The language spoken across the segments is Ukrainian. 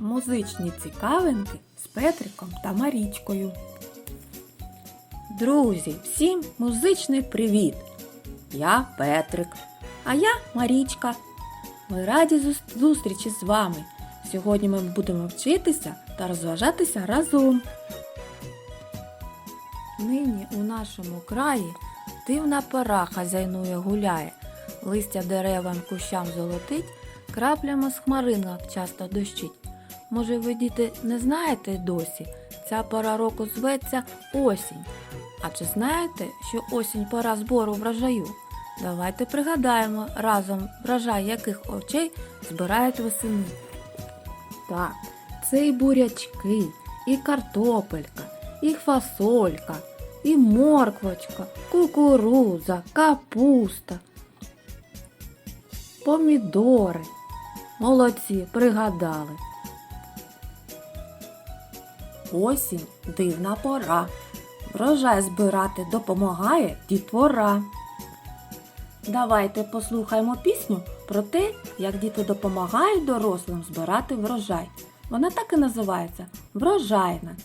Музичні цікавинки з Петриком та Марічкою. Друзі, всім музичний привіт! Я Петрик, а я Марічка. Ми раді зустрічі з вами. Сьогодні ми будемо вчитися та розважатися разом. Нині у нашому краї дивна пора хазяйнує гуляє, листя деревам кущам золотить, краплями з хмаринок часто дощить. Може, ви, діти, не знаєте досі? Ця пора року зветься осінь. А чи знаєте, що осінь пора збору врожаю? Давайте пригадаємо разом врожай яких овочей збирають восени. Так, це і бурячки, і картопелька, і фасолька, і морквочка, кукуруза, капуста, помідори. Молодці, пригадали. Осінь дивна пора. Врожай збирати допомагає дітвора. Давайте послухаємо пісню про те, як діти допомагають дорослим збирати врожай. Вона так і називається Врожайна.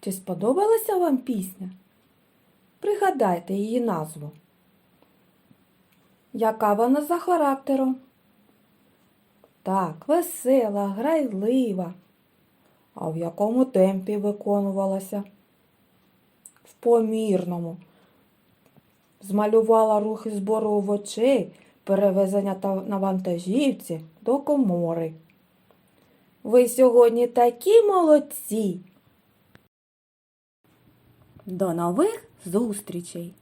Чи сподобалася вам пісня? Пригадайте її назву. Яка вона за характером? Так, весела, грайлива. А в якому темпі виконувалася? В помірному. Змалювала рухи збору овочей, перевезення на вантажівці до комори. Ви сьогодні такі молодці. До нових зустрічей!